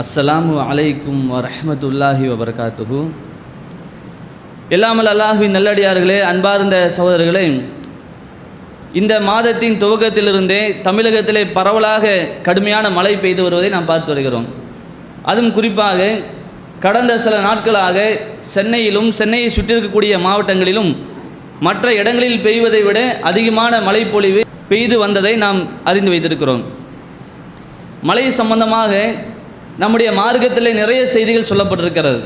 அஸ்ஸலாமு அலைக்கும் வரஹ்மத்துல்லாஹி வபர்காத்துகு எல்லாமல் அல்லாஹுவின் நல்லடியார்களே அன்பார்ந்த சகோதரர்களே இந்த மாதத்தின் துவக்கத்திலிருந்தே தமிழகத்திலே பரவலாக கடுமையான மழை பெய்து வருவதை நாம் பார்த்து வருகிறோம். அதுவும் குறிப்பாக கடந்த சில நாட்களாக சென்னையிலும் சென்னையை சுற்றியிருக்கக்கூடிய மாவட்டங்களிலும் மற்ற இடங்களில் பெய்வதை விட அதிகமான மழைப்பொழிவு பெய்து வந்ததை நாம் அறிந்து வைத்திருக்கிறோம். மழை சம்பந்தமாக நம்முடைய மார்க்கத்தில் நிறைய செய்திகள் சொல்லப்பட்டிருக்கிறது.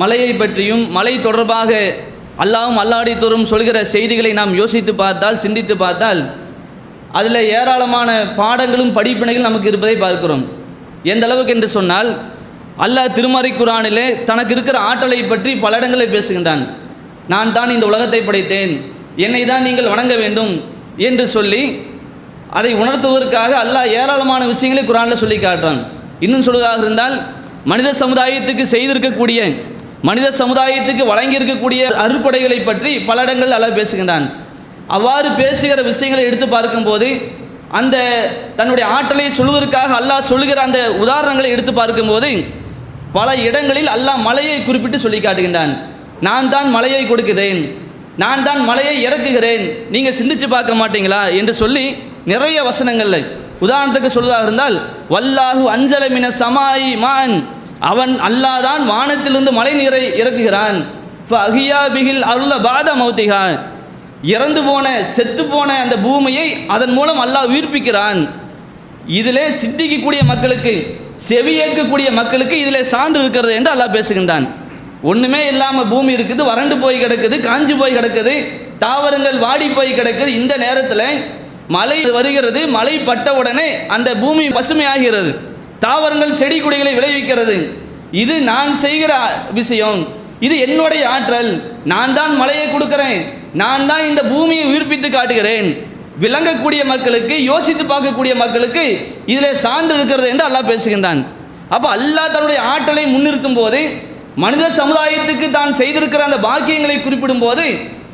மலையை பற்றியும் மலை தொடர்பாக அல்லாவும் அல்லாடித்தோறும் சொல்கிற செய்திகளை நாம் யோசித்து பார்த்தால் சிந்தித்து பார்த்தால் அதில் ஏராளமான பாடங்களும் படிப்பினைகள் நமக்கு இருப்பதை பார்க்கிறோம். எந்த அளவுக்கு என்று சொன்னால் அல்லாஹ் திருமறை குரானிலே தனக்கு இருக்கிற ஆற்றலை பற்றி பல இடங்களில் பேசுகின்றான். நான் தான் இந்த உலகத்தை படைத்தேன். என்னை தான் நீங்கள் வணங்க வேண்டும் என்று சொல்லி அதை உணர்த்துவதற்காக அல்லாஹ் ஏராளமான விஷயங்களை குரானில் சொல்லி காட்டுறான். இன்னும் சொல்வதாக இருந்தால் மனித சமுதாயத்துக்கு செய்திருக்கக்கூடிய மனித சமுதாயத்துக்கு வழங்கியிருக்கக்கூடிய அருப்படைகளை பற்றி பல இடங்கள் அல்லாஹ் பேசுகின்றான். அவ்வாறு பேசுகிற விஷயங்களை எடுத்து பார்க்கும்போது அந்த தன்னுடைய ஆற்றலை சொல்வதற்காக அல்லாஹ் சொல்லுகிற அந்த உதாரணங்களை எடுத்து பார்க்கும்போது பல இடங்களில் அல்லாஹ் மலையை குறிப்பிட்டு சொல்லி காட்டுகின்றான். நான் தான் மலையை கொடுக்கிறேன். நான் தான் மலையை இறக்குகிறேன். நீங்கள் சிந்திச்சு பார்க்க மாட்டீங்களா? என்று சொல்லி நிறைய வசனங்களில் உதாரணத்துக்கு சொல்வதாக இருந்தால் வல்லாஹு அஞ்சல மின சமாயி மான். அவன் அல்லாஹ் தான் வானத்திலிருந்து மழை நீரை இறக்குகிறான். அகியா அருள பாத மௌத்திகா இறந்து போன செத்து போன அந்த பூமியை அதன் மூலம் அல்லாஹ் உயிர்ப்பிக்கிறான். இதிலே சித்திக்கக்கூடிய மக்களுக்கு செவியேற்கக்கூடிய மக்களுக்கு இதில் சான்று இருக்கிறது என்று அல்லாஹ் பேசுகின்றான். ஒன்றுமே இல்லாமல் பூமி இருக்குது வறண்டு போய் கிடக்குது காஞ்சு போய் கிடக்குது தாவரங்கள் வாடி போய் கிடக்குது. இந்த நேரத்தில் மழை வருகிறது மழை பட்ட உடனே அந்த பூமி பசுமையாகிறது தாவரங்கள் செடி கொடிகளை விளைவிக்கிறது. இது நான் செய்கிற விஷயம். இது என்னுடைய ஆற்றல். நான் தான் மழையை கொடுக்கிறேன். நான் தான் இந்த பூமியை உயிர்ப்பித்து காட்டுகிறேன். விளங்கக்கூடிய மக்களுக்கு யோசித்து பார்க்கக்கூடிய மக்களுக்கு இதில் சான்று இருக்கிறது என்று அல்லாஹ் பேசுகின்றான். அப்போ அல்லாஹ் தன்னுடைய ஆற்றலை முன்னிறுத்தும் போது மனித சமுதாயத்துக்கு தான் செய்திருக்கிற அந்த பாக்கியங்களை குறிப்பிடும் போது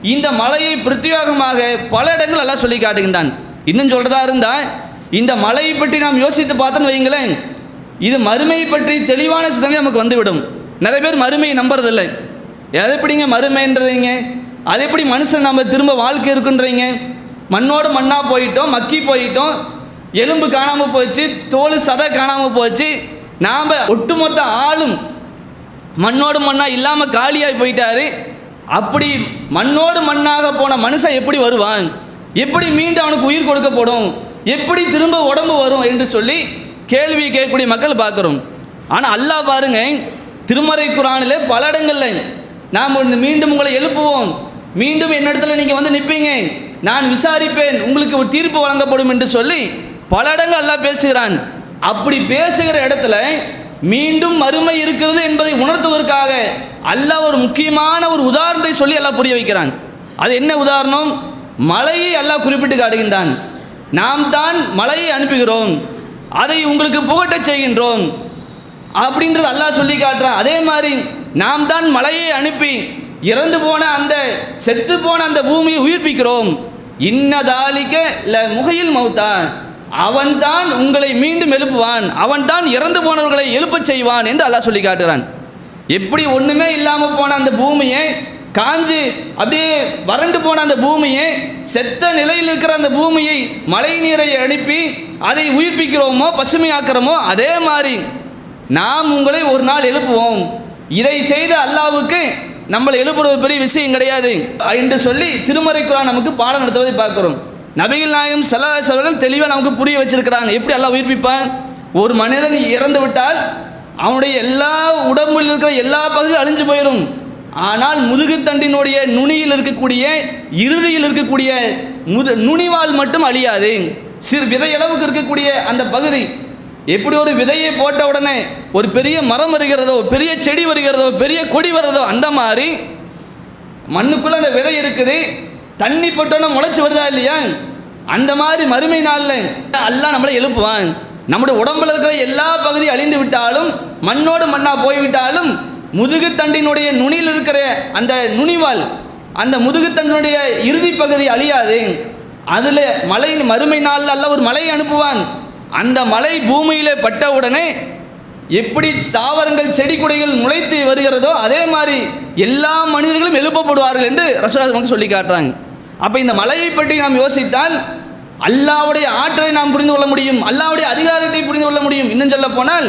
இந்த மலையை பிரத்யோகமாக பல இடங்கள் எல்லாம் சொல்லி காட்டுகின்றான். இன்னும் சொல்றதா இருந்தால் இந்த மலையை பற்றி நாம் யோசித்து பார்த்தோன்னு வைங்களேன் இது மறுமையை பற்றி தெளிவான சிந்தனை நமக்கு வந்துவிடும். நிறைய பேர் மறுமையை நம்புறதில்லை. எது எப்படிங்க மறுமைன்றீங்க? அது எப்படி மனுஷன் நம்ம திரும்ப வாழ்க்கை இருக்குன்றீங்க? மண்ணோடு மண்ணாக போயிட்டோம் மக்கி போயிட்டோம் எலும்பு காணாமல் போச்சு தோல் சதை காணாமல் போச்சு. நாம் ஒட்டுமொத்த ஆளும் மண்ணோடு மண்ணாக இல்லாமல் காலியாகி போயிட்டாரு. அப்படி மண்ணோடு மண்ணாக போன மனுஷன் எப்படி வருவான்? எப்படி மீண்டும் அவனுக்கு உயிர் கொடுக்கப்படும்? எப்படி திரும்ப உடம்பு வரும் என்று சொல்லி கேள்வி கேட்கக்கூடிய மக்கள் பார்க்குறோம். ஆனால் அல்லாஹ் பாருங்க திருமறை குரானில் பல இடங்களில் நாம் மீண்டும் உங்களை எழுப்புவோம். மீண்டும் என்னிடத்துல நீங்கள் வந்து நிற்பீங்க நான் விசாரிப்பேன் உங்களுக்கு ஒரு தீர்ப்பு வழங்கப்படும் என்று சொல்லி பல இடங்கள் அல்லாஹ் பேசுகிறான். அப்படி பேசுகிற இடத்துல மீண்டும் மறுமை இருக்கிறது என்பதை உணர்த்துவதற்காக அல்லாஹ் ஒரு முக்கியமான ஒரு உதாரணத்தை சொல்லி அல்லாஹ் புரிய வைக்கிறான். அது என்ன உதாரணம்? மலையை அல்லாஹ் குறிப்பிட்டு காட்டுகின்றான். நாம் தான் மலையை அனுப்புகிறோம். அதை உங்களுக்கு புகட்டச் செய்கின்றோம். அப்படின்றது அல்லாஹ் சொல்லி காட்டுறான். அதே மாதிரி நாம் தான் மலையை அனுப்பி இறந்து போன அந்த செத்து போன அந்த பூமியை உயிர்ப்பிக்கிறோம். இன்னதாலிக்க ல முகையில் மௌத்தான் அவன்தான் உங்களை மீண்டும் எழுப்புவான். அவன்தான் இறந்து போனவர்களை எழுப்பச் செய்வான் என்று அல்லாஹ் சொல்லி காட்டுறான். எப்படி ஒன்றுமே இல்லாமல் போன அந்த பூமியை காஞ்சு அப்படியே வறண்டு போன அந்த பூமியை செத்த நிலையில் இருக்கிற அந்த பூமியை மழை நீரை அனுப்பி அதை உயிர்ப்பிக்கிறோமோ பசுமையாக்குறோமோ அதே மாதிரி நாம் உங்களை ஒரு நாள் எழுப்புவோம். இதை செய்த அல்லாவுக்கு நம்மளை எழுப்புறது பெரிய விஷயம் கிடையாது. என்று சொல்லி திருமறை குரான் நமக்கு பாடம் நடத்துவதை பார்க்கிறோம். நபிகள் நாயகம் சல்லாஸ் அவர்கள் தெளிவாக நமக்கு புரிய வச்சிருக்கிறாங்க. எப்படி எல்லாம் உயிர்ப்பிப்பான்? ஒரு மனிதன் இறந்து விட்டால் அவனுடைய எல்லா உடம்பில் இருக்கிற எல்லா பகுதியும் அழிஞ்சு போயிடும் ஆனால் முதுகுத்தண்டினுடைய நுனியில் இருக்கக்கூடிய இறுதியில் இருக்கக்கூடிய முது நுனிவால் மட்டும் அழியாது. சிறு விதையளவுக்கு இருக்கக்கூடிய அந்த பகுதி. எப்படி ஒரு விதையை போட்ட உடனே ஒரு பெரிய மரம் வருகிறதோ பெரிய செடி வருகிறதோ பெரிய கொடி வருகிறதோ அந்த மாதிரி மண்ணுக்குள்ளே அந்த விதை இருக்குது. தண்ணி போட்டோன்னா முளைச்சி வருதா இல்லையா? அந்த மாதிரி மறுமை நாளில் எல்லாம் நம்மளை எழுப்புவான். நம்முடைய உடம்புல இருக்கிற எல்லா பகுதியும் அழிந்து விட்டாலும் மண்ணோடு மண்ணாக போய்விட்டாலும் முதுகுத்தண்டினுடைய நுனியில் இருக்கிற அந்த நுனிவால் அந்த முதுகுத்தண்டினுடைய இறுதி பகுதி அழியாது. அதில் மலை மறுமை நாளில் அல்ல ஒரு மலையை அனுப்புவான். அந்த மலை பூமியில் பட்ட உடனே எப்படி தாவரங்கள் செடி கொடிகள் முளைத்து வருகிறதோ அதே மாதிரி எல்லா மனிதர்களும் எழுப்பப்படுவார்கள் என்று ரசூல் சொல்லி காட்டுறாங்க. அப்போ இந்த மலையை பற்றி நாம் யோசித்தால் அல்லாவுடைய ஆற்றலை நாம் புரிந்து கொள்ள முடியும் அல்லாவுடைய அதிகாரத்தை புரிந்து கொள்ள முடியும். இன்னும் சொல்ல போனால்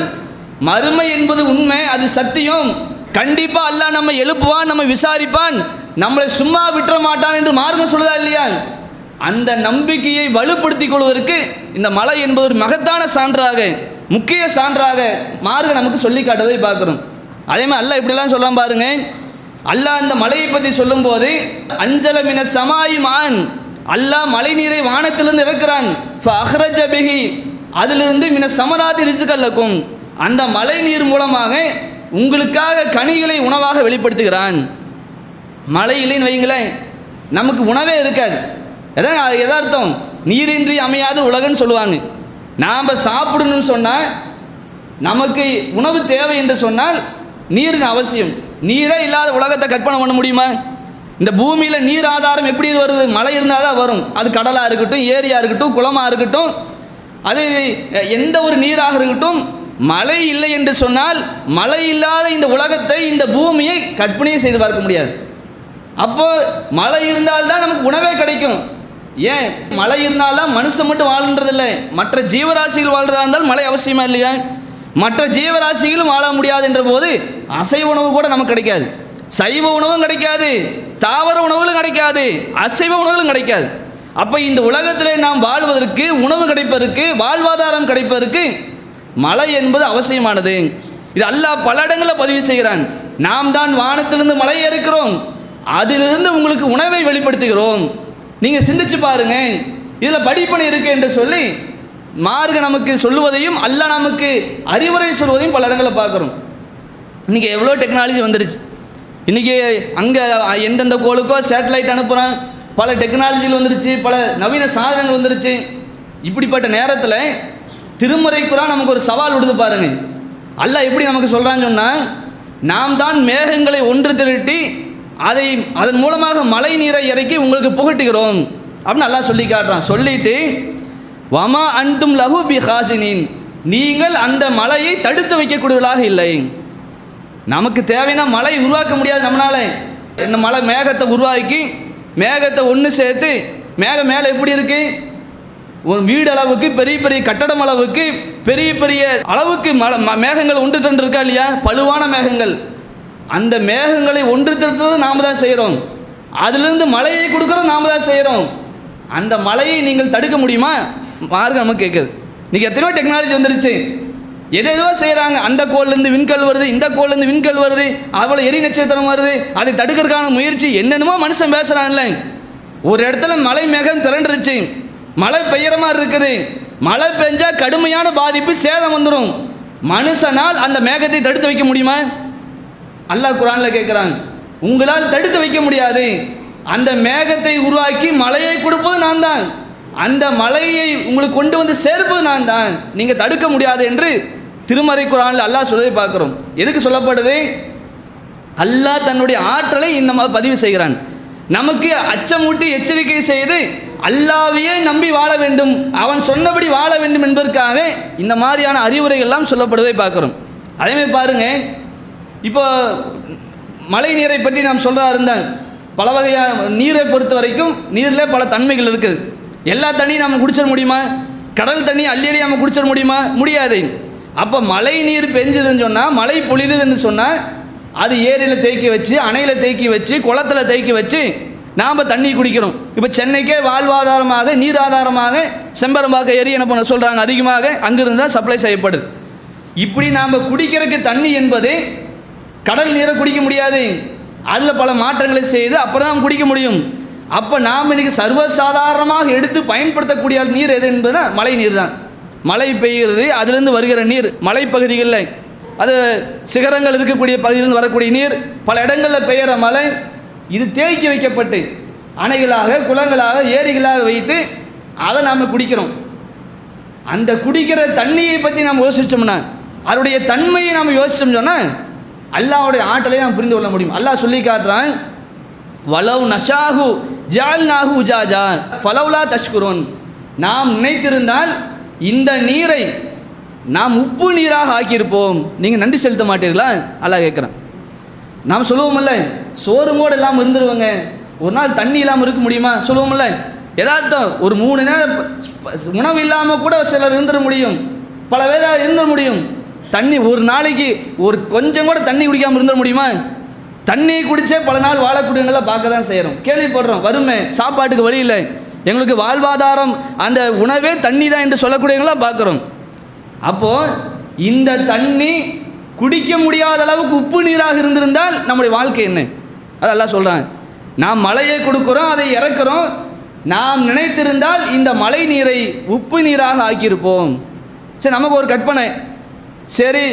மறுமை என்பது உண்மை அது சத்தியம். கண்டிப்பாக அல்லாஹ் நம்ம எழுப்புவான் நம்ம விசாரிப்பான் நம்மளை சும்மா விட்டுற மாட்டான் என்று மார்க்கம் சொல்லுதா இல்லையா? அந்த நம்பிக்கையை வலுப்படுத்திக் கொள்வதற்கு இந்த மலை என்பது ஒரு மகத்தான சான்றாக முக்கிய சான்றாக மார்க்க நமக்கு சொல்லி காட்டுவதை பார்க்குறோம். அதே மாதிரி அல்ல இப்படிலாம் சொல்லலாம் பாருங்கள் அல்லாஹ் அந்த மலையை பற்றி சொல்லும்போது அஞ்சல மின சமாயி மான். அல்லாஹ் மழை நீரை வானத்திலிருந்து இறக்குறான். அஹ்ரஜ அதிலிருந்து மின சமராதி ரிசுகல்லக்கும் அந்த மழை நீர் மூலமாக உங்களுக்காக கனிகளை உணவாக வெளிப்படுத்துகிறான். மழை இல்லைன்னு வைங்களேன் நமக்கு உணவே இருக்காது. எதான் எதார்த்தம் நீரின்றி அமையாத உலகன்னு சொல்லுவாங்க. நாம் சாப்பிடணும்னு சொன்னால் நமக்கு உணவு தேவை என்று சொன்னால் நீரின் அவசியம். நீரே இல்லாத உலகத்தை கற்பனை பண்ண முடியுமா? இந்த பூமியில் நீர் ஆதாரம் எப்படி வருது? மழை இருந்தால் தான் வரும். அது கடலாக இருக்கட்டும் ஏரியாக இருக்கட்டும் குளமாக இருக்கட்டும். அது எந்த ஒரு நீராக இருக்கட்டும் மழை இல்லை என்று சொன்னால் மழை இல்லாத இந்த உலகத்தை இந்த பூமியை கற்பனையே செய்து பார்க்க முடியாது. அப்போ மழை இருந்தால்தான் நமக்கு உணவே கிடைக்கும். ஏன்? மழை இருந்தால்தான் மனுஷன் மட்டும் வாழ்ன்றதில்லை மற்ற ஜீவராசிகள் வாழ்றதா இருந்தால் மழை அவசியமா இல்லையா? மற்ற ஜீவராசிகளும் வாழ முடியாது என்ற போது அசைவ உணவு கூட நமக்கு கிடைக்காது. சைவ உணவும் கிடைக்காது. தாவர உணவுகளும் கிடைக்காது. அசைவ உணவுகளும் கிடைக்காது. அப்போ இந்த உலகத்தில் நாம் வாழ்வதற்கு உணவு கிடைப்பதற்கு வாழ்வாதாரம் கிடைப்பதற்கு மழை என்பது அவசியமானது. இது அல்லாஹ் பல இடங்களில் பதிவு செய்கிறான். நாம் தான் வானத்திலிருந்து மழை இருக்கிறோம் அதிலிருந்து உங்களுக்கு உணவை வெளிப்படுத்துகிறோம். நீங்கள் சிந்திச்சு பாருங்க. இதில் படிப்பனை இருக்கு என்று சொல்லி மார்க நமக்கு சொல்லுவதையும் அல்ல நமக்கு அறிவுரை சொல்வதையும் பல இடங்களில் பார்க்குறோம். இன்றைக்கி எவ்வளோ டெக்னாலஜி வந்துடுச்சு இன்றைக்கி அங்கே எந்தெந்த கோளுக்கோ சேட்டலைட் அனுப்புகிறான் பல டெக்னாலஜிகள் வந்துருச்சு பல நவீன சாதனங்கள் வந்துருச்சு. இப்படிப்பட்ட நேரத்தில் திருமறை குரான் நமக்கு ஒரு சவால் விடுது பாருங்க. அல்லாஹ் எப்படி நமக்கு சொல்கிறான்னு சொன்னால் நாம் தான் மேகங்களை ஒன்று திரட்டி அதை அதன் மூலமாக மழை நீரை இறக்கி உங்களுக்கு புகட்டுகிறோம். அப்படின்னு நல்லா சொல்லி காட்டுறான். சொல்லிட்டு வமா அன்தும் லஹு பி ஹாசினின் நீங்கள் அந்த மலையை தடுத்து வைக்கக்கூடியவர்களாக இல்லை. நமக்கு தேவைன்னா மலையை உருவாக்க முடியாது நம்மளால. இந்த மலை மேகத்தை உருவாக்கி மேகத்தை ஒன்று சேர்த்து மேகம் மேலே எப்படி இருக்கு? ஒரு வீடு அளவுக்கு பெரிய பெரிய கட்டடம் அளவுக்கு பெரிய பெரிய அளவுக்கு ம- மேகங்கள் ஒன்று திரண்டிருக்கா இல்லையா? பழுவான மேகங்கள். அந்த மேகங்களை ஒன்று திரட்டுறது நாம தான் செய்கிறோம் அதிலிருந்து மழையை கொடுக்குறோம் நாம தான் செய்கிறோம் அந்த மழையை நீங்கள் தடுக்க முடியுமா? மார்க்கம் நமக்கு கேட்குது இன்றைக்கி எத்தனையோ டெக்னாலஜி வந்துருச்சு. எதேதோ செய்கிறாங்க அந்த கோள்லேருந்து விண்கல் வருது இந்த கோள்லேருந்து விண்கல் வருது அவ்வளோ எரி நட்சத்திரம் வருது. அதை தடுக்கிறதுக்கான முயற்சி என்னென்னமோ மனுஷன் பேசுகிறான்ல ஒரு இடத்துல மழை மேகம் திரண்டுருச்சு. மழை பெய்கிற மாதிரி இருக்குது. மழை பெஞ்சால் கடுமையான பாதிப்பு சேதம் வந்துடும் மனுஷனால் அந்த மேகத்தை தடுத்து வைக்க முடியுமா? அல்லாஹ் குரானில் கேட்குறாங்க உங்களால் தடுத்து வைக்க முடியாது. அந்த மேகத்தை உருவாக்கி மழையை கொடுப்பது நான் தான் அந்த மலையை உங்களுக்கு கொண்டு வந்து சேர்ப்பது நான் தான். நீங்கள் தடுக்க முடியாது என்று திருமறை குரானில் அல்லாஹ் சொல்வதை பார்க்குறோம். எதுக்கு சொல்லப்படுது? அல்லாஹ் தன்னுடைய ஆற்றலை இந்த மாதிரி பதிவு செய்கிறான். நமக்கு அச்சமூட்டி எச்சரிக்கை செய்து அல்லாவையே நம்பி வாழ வேண்டும் அவன் சொன்னபடி வாழ வேண்டும் என்பதற்காக இந்த மாதிரியான அறிவுரைகள்லாம் சொல்லப்படுவதை பார்க்குறோம். அதேமாதிரி பாருங்க இப்போ மழை நீரை பற்றி நாம் சொல்கிறா இருந்தால் பல வகையான நீரை பொறுத்த வரைக்கும் நீரில் பல தன்மைகள் இருக்குது. எல்லா தண்ணியும் நம்ம குடிச்சிட முடியுமா? கடல் தண்ணி அள்ளி அள்ளி நம்ம குடிச்சிட முடியுமா? முடியாது. அப்போ மழை நீர் பெஞ்சதுன்னு சொன்னால் மழை பொழிதுன்னு சொன்னால் அது ஏரியில் தேக்கி வச்சு அணையில் தேக்கி வச்சு குளத்துல தேக்கி வச்சு நாம் தண்ணி குடிக்கிறோம். இப்போ சென்னைக்கே வாழ்வாதாரமாக நீர் ஆதாரமாக செம்பரம்பாக்க ஏரி என்ன பண்ண சொல்கிறாங்க அதிகமாக அங்கிருந்து தான் சப்ளை செய்யப்படுது. இப்படி நாம் குடிக்கிறதுக்கு தண்ணி என்பது கடல் நீரை குடிக்க முடியாது. அதில் பல மாற்றங்களை செய்து அப்புறம் நாம் குடிக்க முடியும். அப்போ நாம் இன்றைக்கி சர்வசாதாரணமாக எடுத்து பயன்படுத்தக்கூடிய நீர் எது என்பதுனா மழை நீர் தான். மழை பெய்கிறது அதிலிருந்து வருகிற நீர் மலைப்பகுதிகளில். அது சிகரங்கள் இருக்கக்கூடிய பகுதியிலிருந்து வரக்கூடிய நீர் பல இடங்களில் பெய்கிற மழை இது தேக்கி வைக்கப்பட்டு அணைகளாக குளங்களாக ஏரிகளாக வைத்து அதை நாம் குடிக்கிறோம். அந்த குடிக்கிற தண்ணியை பற்றி நாம் யோசித்தோம்னா அதனுடைய தன்மையை நாம் யோசித்தோம் சொன்னால் அல்லாவுடைய ஆற்றலை நாம் புரிந்து கொள்ள முடியும். அல்லாஹ் சொல்லி காட்டுறான் வலவ் நஷாஹு ஜால் நாகு உஜாஜா ஃபலவுலா தஷ்குரோன். நாம் நினைத்திருந்தால் இந்த நீரை நாம் உப்பு நீராக ஆக்கியிருப்போம். நீங்கள் நன்றி செலுத்த மாட்டீர்களா? அல்லாஹ் கேட்குறான். நாம் சொல்லுவோம்ல சோறு கூட இல்லாமல் இருந்துருவோங்க. ஒரு நாள் தண்ணி இல்லாமல் இருக்க முடியுமா? சொல்லுவோம்ல எதார்த்தம் ஒரு மூணு நேரம் உணவு இல்லாமல் கூட சிலர் இருந்துட முடியும். பல பேரால் இருந்துட முடியும். தண்ணி ஒரு நாளைக்கு ஒரு கொஞ்சம் கூட தண்ணி குடிக்காமல் இருந்துட முடியுமா? தண்ணி குடிச்சே பல நாள் வாழக்கூடியவங்களை பார்க்க தான் செய்கிறோம் கேள்விப்படுறோம். வறுமை சாப்பாட்டுக்கு வழி இல்லை. எங்களுக்கு வாழ்வாதாரம் அந்த உணவே தண்ணி தான் என்று சொல்லக்கூடியவங்களாம் பார்க்குறோம். அப்போது இந்த தண்ணி குடிக்க முடியாத அளவுக்கு உப்பு நீராக இருந்திருந்தால் நம்முடைய வாழ்க்கை என்ன? அதெல்லாம் சொல்கிறாங்க நாம் மழையை கொடுக்குறோம் அதை இறக்குறோம். நாம் நினைத்திருந்தால் இந்த மழை நீரை உப்பு நீராக ஆக்கியிருப்போம். சரி நமக்கு ஒரு கற்பனை. சரி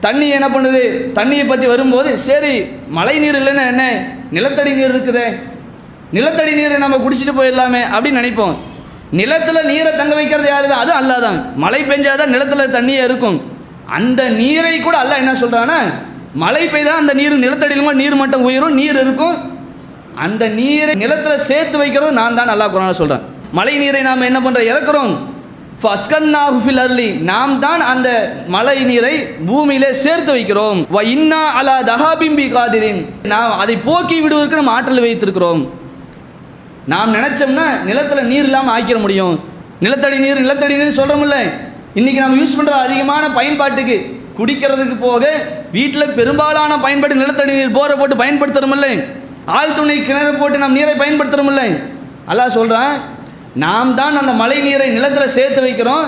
தண்ணி என்ன பண்ணுது? தண்ணியை பற்றி வரும்போது சரி மழை நீர் இல்லைன்னா என்ன? நிலத்தடி நீர் இருக்குதே. நிலத்தடி நீரை நம்ம குடிச்சிட்டு போயிடலாமே அப்படின்னு நினைப்போம். நிலத்தில் நீரை தங்க வைக்கிறது யாரு அது அல்லாதான். மழை பெஞ்சாதான் நிலத்தில் தண்ணியே இருக்கும். அந்த நீரை கூட அல்ல என்ன சொல்கிறான்னா மழை பெய்தா அந்த நீர் நிலத்தடியிலுமா நீர் மட்டம் உயரும் நீர் இருக்கும். அந்த நீரை நிலத்தில் சேர்த்து வைக்கிறது நான் தான் நல்லா குரான சொல்கிறேன் மழை நீரை நாம் என்ன பண்ணுறோம் இறக்குறோம். ஃபஸ்கன்னாஹுஃபில் அர்லி. நாம் தான் அந்த மழை நீரை பூமியிலே சேர்த்து வைக்கிறோம். வ இன்னா அலா தஹாபிம்பி காதிரின். நாம் அதை போக்கி விடுவதற்கு நம்ம ஆற்றல் வைத்திருக்கிறோம். நாம் நினச்சோம்னா நிலத்தில் நீர் இல்லாமல் ஆக்கிட முடியும். நிலத்தடி நீர் நிலத்தடி நீர் சொல்கிறோம்ல இன்றைக்கி நம்ம யூஸ் பண்ணுற அதிகமான பயன்பாட்டுக்கு குடிக்கிறதுக்கு போக வீட்டில் பெரும்பாலான பயன்பாடு நிலத்தடி நீர் போரை போட்டு பயன்படுத்துகிறோமில்ல ஆழ்துணை கிணறு போட்டு நாம் நீரை பயன்படுத்துகிறோமில்ல அல்லா சொல்கிறான் நாம் தான் அந்த மழை நீரை நிலத்தில் சேர்த்து வைக்கிறோம்.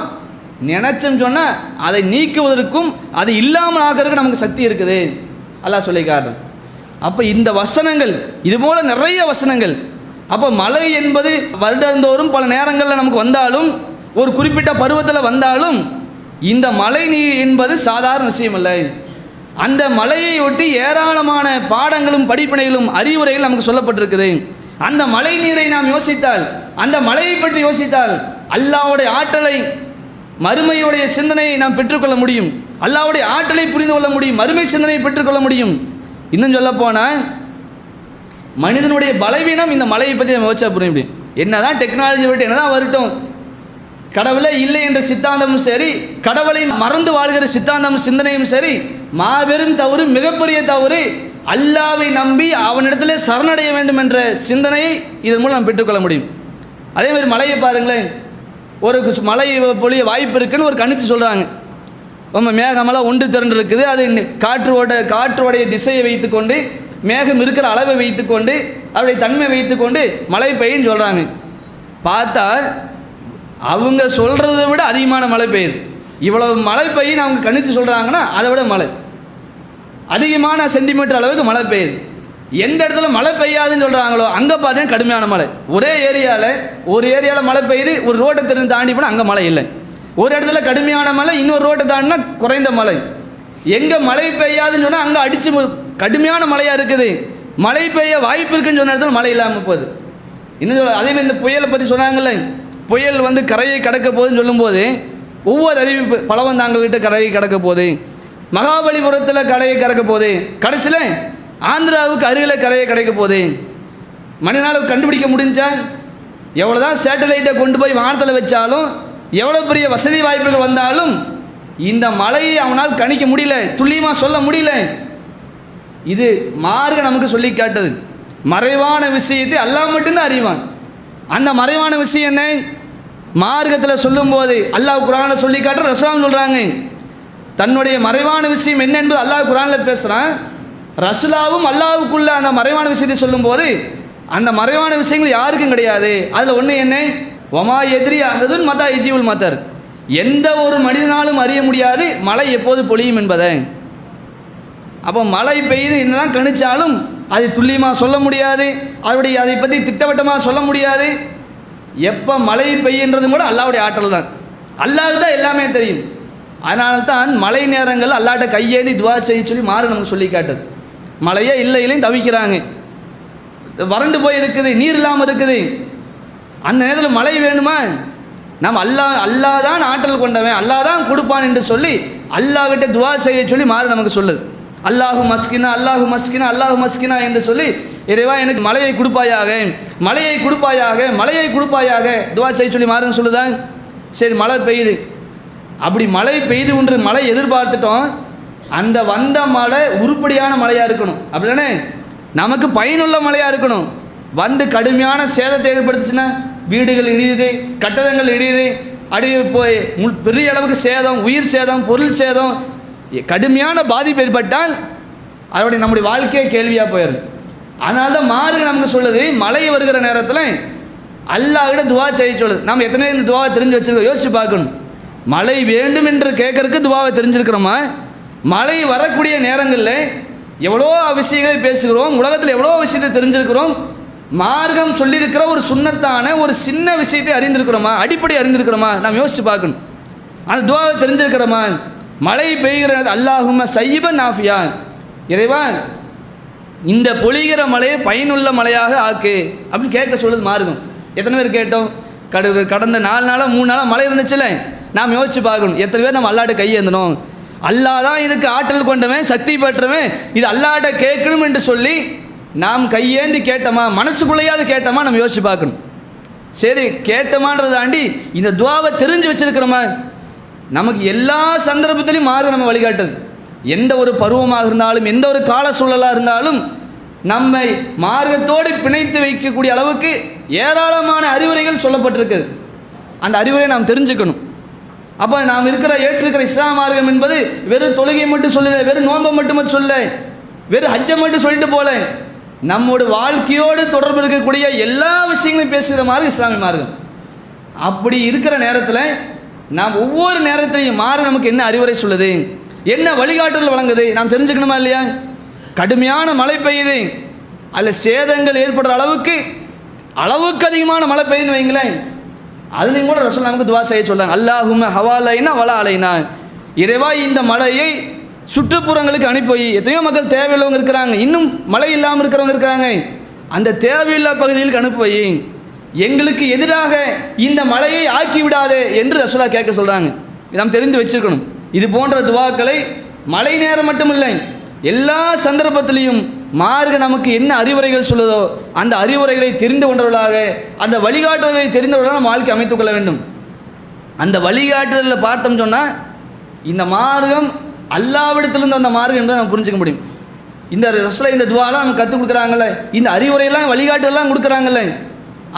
நினச்சோம் சொன்னால் அதை நீக்குவதற்கும் அது இல்லாமல் ஆகிறதுக்கு நமக்கு சக்தி இருக்குது. அல்லாஹ் சொல்லி காட்டும் அப்போ இந்த வசனங்கள் இது போல் நிறைய வசனங்கள். அப்போ மழை என்பது வருடந்தோறும் பல நேரங்களில் நமக்கு வந்தாலும் ஒரு குறிப்பிட்ட பருவத்தில் வந்தாலும் இந்த மழை நீர் என்பது சாதாரண விஷயம் இல்லை. அந்த மலையை ஒட்டி ஏராளமான பாடங்களும் படிப்பினைகளும் அறிவுரைகள் நமக்கு சொல்லப்பட்டிருக்குது. அந்த மழை நீரை நாம் யோசித்தால் அந்த மழையை பற்றி யோசித்தால் அல்லாவுடைய ஆற்றலை மறுமையுடைய சிந்தனையை நாம் பெற்றுக்கொள்ள முடியும். அல்லாவுடைய ஆற்றலை புரிந்து கொள்ள முடியும் மறுமை சிந்தனையை பெற்றுக்கொள்ள முடியும். இன்னும் சொல்ல போனால் மனிதனுடைய பலவீனம் இந்த மலையை பற்றி நம்ம யோசிச்சா புரிய முடியும் என்னதான் டெக்னாலஜி விட்டு என்னதான் வரட்டும் கடவுளே இல்லை என்ற சித்தாந்தமும் சரி கடவுளை மறந்து வாழ்கிற சித்தாந்தமும் சிந்தனையும் சரி மாபெரும் தவறு மிகப்பெரிய தவறு அல்லாவை நம்பி அவனிடத்திலே சரணடைய வேண்டும் என்ற சிந்தனையை இதன் மூலம் நாம் பெற்றுக்கொள்ள முடியும். அதே மாதிரி மலையை பாருங்களேன். ஒரு கு- மழை பொழிய வாய்ப்பு இருக்குன்னு ஒரு கணித்து சொல்கிறாங்க ரொம்ப மேகமெல்லாம் ஒன்று திரண்டு இருக்குது அது நி- காற்றோட காற்றோடைய திசையை வைத்துக்கொண்டு மேகம் இருக்கிற அளவை வைத்துக்கொண்டு அவருடைய தன்மை வைத்துக்கொண்டு மழை பெய்யுன்னு சொல்கிறாங்க பார்த்தா அவங்க சொல்கிறத விட அதிகமான மழை பெய்யுது. இவ்வளவு மழை பெய்யுன்னு அவங்க கணித்து சொல்கிறாங்கன்னா அதை விட மழை. அதிகமான சென்டிமீட்டர் அளவுக்கு மழை பெய்யுது. எந்த இடத்துல மழை பெய்யாதுன்னு சொல்கிறாங்களோ அங்கே பார்த்தீங்கன்னா கடுமையான மழை. ஒரே ஏரியாவில் ஒரு ஏரியாவில் மழை பெய்யுது ஒரு ரோட்டை திறந்து தாண்டி போனால் அங்கே மழை இல்லை. ஒரு இடத்துல கடுமையான மழை இன்னொரு ரோட்டை தாண்டினா குறைந்த மழை. எங்கே மழை பெய்யாதுன்னு சொன்னால் அங்கே அடித்து கடுமையான மழையாக இருக்குது. மழை பெய்ய வாய்ப்பு இருக்குன்னு சொன்ன இடத்துல மழை இல்லாமல் போகுது. இன்னும் சொல்ல அதே மாதிரி இந்த புயலை பற்றி சொன்னாங்கல்ல புயல் வந்து கரையை கடக்க போகுதுன்னு சொல்லும்போது ஒவ்வொரு அறிவிப்பு பலவந்தாங்கள்கிட்ட கரையை கடக்க போகுது. மகாபலிபுரத்தில் கரையை கடக்க போகுது. கடைசியில் ஆந்திராவுக்கு அருகில் கரையை கிடைக்க போகுது. மனிதனால் கண்டுபிடிக்க முடிஞ்சா? எவ்வளோதான் சேட்டலைட்டை கொண்டு போய் வானத்தில் வச்சாலும் எவ்வளோ பெரிய வசதி வாய்ப்புகள் வந்தாலும் இந்த மழையை அவனால் கணிக்க முடியல. துல்லியமாக சொல்ல முடியல. இது மார்க நமக்கு சொல்லி காட்டுது. மறைவான விஷயத்தை அல்லாஹ் மட்டும்தான் அறிவான். அந்த மறைவான விஷயம் என்ன? மார்க்கத்தில் சொல்லும்போது அல்லாஹ் குரானை சொல்லி காட்டுற ரசூலாம் சொல்கிறாங்க தன்னுடைய மறைவான விஷயம் என்ன என்பது அல்லாஹ் குரானில் பேசுகிறான் ரசுலாவும் அல்லாவுக்குள்ள அந்த மறைவான விஷயத்தை சொல்லும்போது அந்த மறைவான விஷயங்கள் யாருக்கும் கிடையாது. அதில் ஒன்று என்ன? ஒமா எதிரி அகதுன் மதா இஜிவுல் மதர். எந்த ஒரு மனிதனாலும் அறிய முடியாது மழை எப்போது பொழியும் என்பதை. அப்போ மழை பெய்யுது என்னதான் கணிச்சாலும் அதை துல்லியமாக சொல்ல முடியாது. அவருடைய அதை பற்றி திட்டவட்டமாக சொல்ல முடியாது. எப்போ மழை பெய்யுன்றது கூட அல்லாவுடைய ஆற்றல் தான். அல்லாஹ் தான் எல்லாமே தெரியும். அதனால தான் மழை நேரங்கள் அல்லாட்ட கையேந்தி துவா செய்ய சொல்லி மாறு நமக்கு சொல்லி காட்டுது. மழையே இல்லை இல்லைன்னு தவிக்கிறாங்க. வறண்டு போய் இருக்குது நீர் இல்லாமல் இருக்குது. அந்த நேரத்தில் மழை வேணுமா? நாம் அல்லாஹ் அல்லாஹ் தான் ஆற்றல் கொண்டவன் அல்லாஹ் தான் கொடுப்பான் என்று சொல்லி அல்லாஹ்கிட்ட துவா செய்ய சொல்லி மாறு நமக்கு சொல்லுது. அல்லாஹு மஸ்கினா அல்லாஹு மஸ்கினா அல்லாஹு மஸ்கினா என்று சொல்லி இறைவா எனக்கு மலையை கொடுப்பாயாக மலையை கொடுப்பாயாக மலையை கொடுப்பாயாக. துவா செய்ய சொல்லி மாறுன்னு சொல்லுதான் சரி மழை பெய்யுது. அப்படி மழை பெய்து ஒன்று மழை எதிர்பார்த்துட்டோம் அந்த வந்த மழை உருப்படியான மழையாக இருக்கணும். அப்படிதானே? நமக்கு பயனுள்ள மழையாக இருக்கணும். வந்து கடுமையான சேதத்தை ஏற்படுத்துச்சுன்னா வீடுகள் இடியுது கட்டடங்கள் இடியுது அடி போய் பெரிய அளவுக்கு சேதம் உயிர் சேதம் பொருள் சேதம் கடுமையான பாதிப்பு ஏற்பட்டால் அதோடைய நம்முடைய வாழ்க்கையே கேள்வியாக போயிடும் அதனால தான் மார்கு நமக்கு சொல்லுது மழை வருகிற நேரத்தில் அல்லாஹ்கிட்ட துவா செய்ய சொல்லுது. நம்ம எத்தனை இந்த துவாவை தெரிஞ்சு வச்சிருக்கோம் யோசிச்சு பார்க்கணும். மழை வேண்டும் என்று கேட்கறதுக்கு துவாவை தெரிஞ்சிருக்கிறோமா? மழை வரக்கூடிய நேரங்களில் எவ்வளோ விஷயங்களை பேசுகிறோம் உலகத்தில் எவ்வளோ விஷயத்தை தெரிஞ்சிருக்கிறோம் மார்க்கம் சொல்லியிருக்கிற ஒரு சுண்ணத்தான ஒரு சின்ன விஷயத்தை அறிந்திருக்கிறோமா? அடிப்படை அறிந்திருக்கிறோமா? நாம் யோசிச்சு பார்க்கணும். அந்த துவாவை தெரிஞ்சிருக்கிறோமா? மழை பெய்கிறது. அல்லாஹும சைப நாஃபியா இறைவா இந்த பொழிகிற மலையை பயனுள்ள மலையாக ஆக்கு. அப்படின்னு கேட்க சொல்லுது மாறுதும் எத்தனை பேர் கேட்டோம்? கடு கடந்த நாலு நாளாக மூணு நாளாக மழை இருந்துச்சுல்ல நாம் யோசிச்சு பார்க்கணும். எத்தனை பேர் நம்ம அல்லாட்ட கையேந்தணும் அல்லாஹ் தான் இதுக்கு ஆற்றல் கொண்டவன் சக்தி பெற்றவன். இது அல்லாட்ட கேட்கணும் என்று சொல்லி நாம் கையேந்தி கேட்டோமா மனசுக்குள்ளேயாவது கேட்டோமா நம்ம யோசிச்சு பார்க்கணும். சரி கேட்டோமான்றதாண்டி இந்த துவாவை தெரிஞ்சு வச்சிருக்கிறோமா? நமக்கு எல்லா சந்தர்ப்பத்திலையும் மாறு நம்ம வழிகாட்டுது. எந்த ஒரு பருவமாக இருந்தாலும் எந்த ஒரு கால சூழலாக இருந்தாலும் நம்மை மார்க்கத்தோடு பிணைத்து வைக்கக்கூடிய அளவுக்கு ஏராளமான அறிவுரைகள் சொல்லப்பட்டிருக்குது. அந்த அறிவுரையை நாம் தெரிஞ்சுக்கணும். அப்போ நாம் இருக்கிற ஏற்றிருக்கிற இஸ்லாம் மார்க்கம் என்பது வெறும் தொழுகை மட்டும் சொல்லல வெறும் நோன்பை மட்டும் சொல்ல வெறும் ஹஜ்ஜை மட்டும் சொல்லிட்டு போல. நம்மோட வாழ்க்கையோடு தொடர்பு இருக்கக்கூடிய எல்லா விஷயங்களையும் பேசுகிற மாதிரி இஸ்லாமிய மார்க்கம். அப்படி இருக்கிற நேரத்தில் நாம் ஒவ்வொரு நேரத்தையும் மாற நமக்கு என்ன அறிவுரை சொல்லுது? என்ன வழிகாட்டுதல் வழங்குது? நாம் தெரிஞ்சுக்கணுமா இல்லையா? கடுமையான மழை பெய்யுது. அதில் சேதங்கள் ஏற்படுற அளவுக்கு அளவுக்கு அதிகமான மழை பெய்யுன்னு வைங்களேன். அதுலேயும் கூட ரசூல் நமக்கு துவா செய்ய சொல்கிறாங்க அல்லாஹும ஹவாலைனா வள அலைனா. இறைவா இந்த மழையை சுற்றுப்புறங்களுக்கு அனுப்பி எத்தனையோ மக்கள் தேவையில்லவங்க இருக்கிறாங்க. இன்னும் மழை இல்லாமல் இருக்கிறவங்க இருக்கிறாங்க. அந்த தேவையில்லா பகுதிகளுக்கு அனுப்பி எங்களுக்கு எதிராக இந்த மலையை ஆக்கி விடாதே என்று ரசூலா கேட்க சொல்கிறாங்க நாம் தெரிந்து வச்சிருக்கணும். இது போன்ற துவாக்களை மழை நேரம் மட்டுமில்லை எல்லா சந்தர்ப்பத்திலையும் மார்க நமக்கு என்ன அறிவுரைகள் சொல்லுதோ அந்த அறிவுரைகளை தெரிந்து கொண்டவர்களாக அந்த வழிகாட்டுதலை தெரிந்தவர்களாக நம்ம வாழ்க்கை அமைத்துக் கொள்ள வேண்டும். அந்த வழிகாட்டுதலில் பார்த்தோம் சொன்னால் இந்த மார்க்கம் அல்லாவிடத்திலிருந்து அந்த மார்க்கம் என்பதை நம்ம புரிஞ்சுக்க முடியும். இந்த ரசில் இந்த துவாலாம் நம்ம கற்றுக் கொடுக்குறாங்கல்ல இந்த அறிவுரையெல்லாம் வழிகாட்டுதெல்லாம் கொடுக்குறாங்கல்ல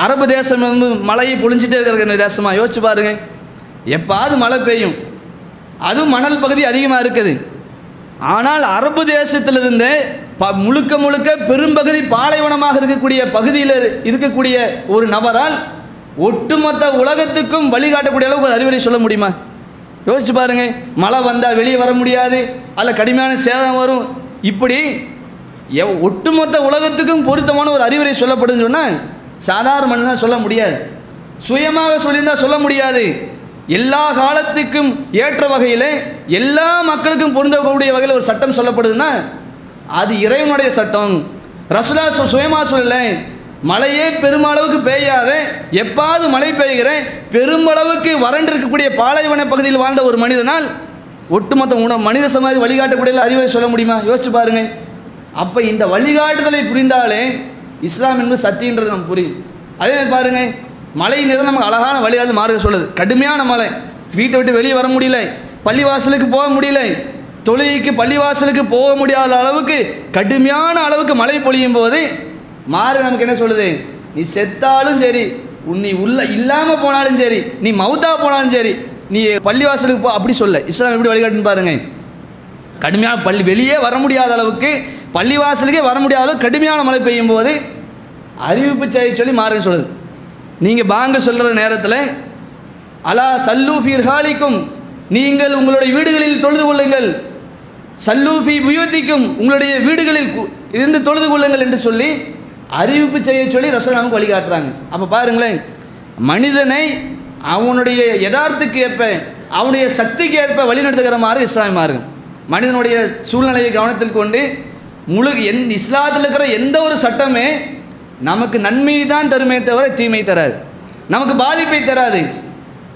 அரபு தேசம் வந்து மழையை பொழிஞ்சிட்டே இருக்கிற தேசமாக யோசிச்சு பாருங்க. எப்பாவது மழை பெய்யும். அதுவும் மணல் பகுதி அதிகமாக இருக்குது. ஆனால் அரபு தேசத்திலிருந்து ப முழுக்க முழுக்க பெரும்பகுதி பாலைவனமாக இருக்கக்கூடிய பகுதியில் இருக்கக்கூடிய ஒரு நபரால் ஒட்டுமொத்த உலகத்துக்கும் வழிகாட்டக்கூடிய அளவுக்கு ஒரு அறிவுரை சொல்ல முடியுமா? யோசிச்சு பாருங்க. மழை வந்தால் வெளியே வர முடியாது. அதில் கடுமையான சேதம் வரும். இப்படி ஒட்டுமொத்த உலகத்துக்கும் பொருத்தமான ஒரு அறிவுரை சொல்லப்படுதுன்னு சொன்னால் சாதாரண மனிதன் சொல்ல முடியாது. சுயமாக சொல்லியிருந்தால் சொல்ல முடியாது. எல்லா காலத்துக்கும் ஏற்ற வகையில் எல்லா மக்களுக்கும் பொருந்தக்கூடிய வகையில் ஒரு சட்டம் சொல்லப்படுதுன்னா அது இறைவனுடைய சட்டம். ரசுலா சுயமாக சொல்லலை. மழையே பெருமளவுக்கு பெய்யாத எப்பாவது மழை பெய்கிறேன் பெருமளவுக்கு வறண்டு இருக்கக்கூடிய பாலைவன பகுதியில் வாழ்ந்த ஒரு மனிதனால் ஒட்டுமொத்த உணவு மனித சமாதி வழிகாட்டக்கூடிய அறிவுரை சொல்ல முடியுமா? யோசிச்சு பாருங்க. அப்போ இந்த வழிகாட்டுதலை புரிந்தாலே இஸ்லாம் என்பது சத்தின்றது நமக்கு புரியும் அதே மாதிரி பாருங்க மழை நேரம் நமக்கு அழகான வழியாக மாறுக சொல்லுது. கடுமையான மழை. வீட்டை விட்டு வெளியே வர முடியல. பள்ளிவாசலுக்கு போக முடியல. தொழுகைக்கு பள்ளிவாசலுக்கு போக முடியாத அளவுக்கு கடுமையான அளவுக்கு மழை பொழியும் போது மாறு நமக்கு என்ன சொல்லுது? நீ செத்தாலும் சரி உன் நீ உள்ள இல்லாமல் போனாலும் சரி நீ மவுத்தா போனாலும் சரி நீ பள்ளிவாசலுக்கு போ அப்படி சொல்ல. இஸ்லாம் எப்படி வழிகாட்டுன்னு பாருங்க. கடுமையாக பள்ளி வெளியே வர முடியாத அளவுக்கு பள்ளிவாசலுக்கே வர முடியாத அளவு கடுமையான மழை பெய்யும் போது அறிவிப்பு செய்ய சொல்லி மாறுங்க சொல்லுது. நீங்கள் பாங்க சொல்கிற நேரத்தில் அலா சல்லு ஃபீர்ஹாலிக்கும் நீங்கள் உங்களுடைய வீடுகளில் தொழுது கொள்ளுங்கள். சல்லூஃபி புயூத்திக்கும் உங்களுடைய வீடுகளில் கு- இருந்து தொழுது கொள்ளுங்கள் என்று சொல்லி அறிவிப்பு செய்ய சொல்லி ரசூல் நமக்கு வழிகாட்டுறாங்க. அப்போ பாருங்களேன் மனிதனை அவனுடைய யதார்த்துக்கு ஏற்ப அவனுடைய சக்திக்கு ஏற்ப வழிநடத்துகிற மாதிரி இஸ்லாமிய மாறு மனிதனுடைய சூழ்நிலையை கவனத்தில் கொண்டு முழு எந் இஸ்லாத்தில் இருக்கிற எந்த ஒரு சட்டமே நமக்கு நன்மையை தான் தருமே தவிர தீமை தராது. நமக்கு பாதிப்பை தராது.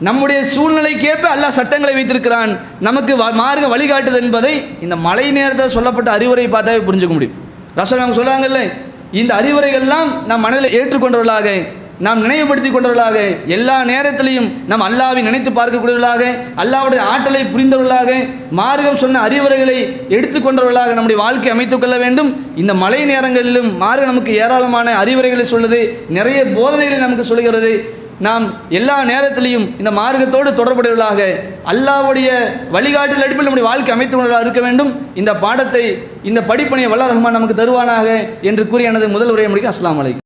நம்முடைய சூழ்நிலைக்கேற்ப எல்லா சட்டங்களை வைத்திருக்கிறான். நமக்கு வ- மார்க்க வழிகாட்டுது என்பதை இந்த மழை நேரத்தில் சொல்லப்பட்ட அறிவுரை பார்த்தாவே புரிஞ்சுக்க முடியும். ரசம் சொல்கிறாங்கல்ல சொல்றாங்கல்ல இந்த அறிவுரைகள்லாம் நம் மனதில் ஏற்றுக்கொண்டவர்களாக நாம் நினைவுபடுத்திக் கொண்டவர்களாக எல்லா நேரத்திலையும் நாம் அல்லாவை நினைத்து பார்க்கக்கூடியவர்களாக அல்லாவுடைய ஆற்றலை புரிந்தவர்களாக மார்க்கம் சொன்ன அறிவுரைகளை எடுத்துக்கொண்டவர்களாக நம்முடைய வாழ்க்கை அமைத்துக் கொள்ள வேண்டும். இந்த மழை நேரங்களிலும் மார்க்கம் நமக்கு ஏராளமான அறிவுரைகளை சொல்லுது நிறைய போதனைகளை நமக்கு சொல்கிறது நாம் எல்லா நேரத்திலையும் இந்த மார்க்கத்தோடு தொடர்புடையவர்களாக அல்லாவுடைய வழிகாட்டில் அடிப்பில் நம்முடைய வாழ்க்கை அமைத்து கொண்டவர்களாக இருக்க வேண்டும். இந்த பாடத்தை இந்த படிப்பணியை வல்ல ரஹ்மான் நமக்கு தருவானாக என்று கூறி எனது முதல் உரையை முடிக்க அஸ்லாம் வலைக்கும்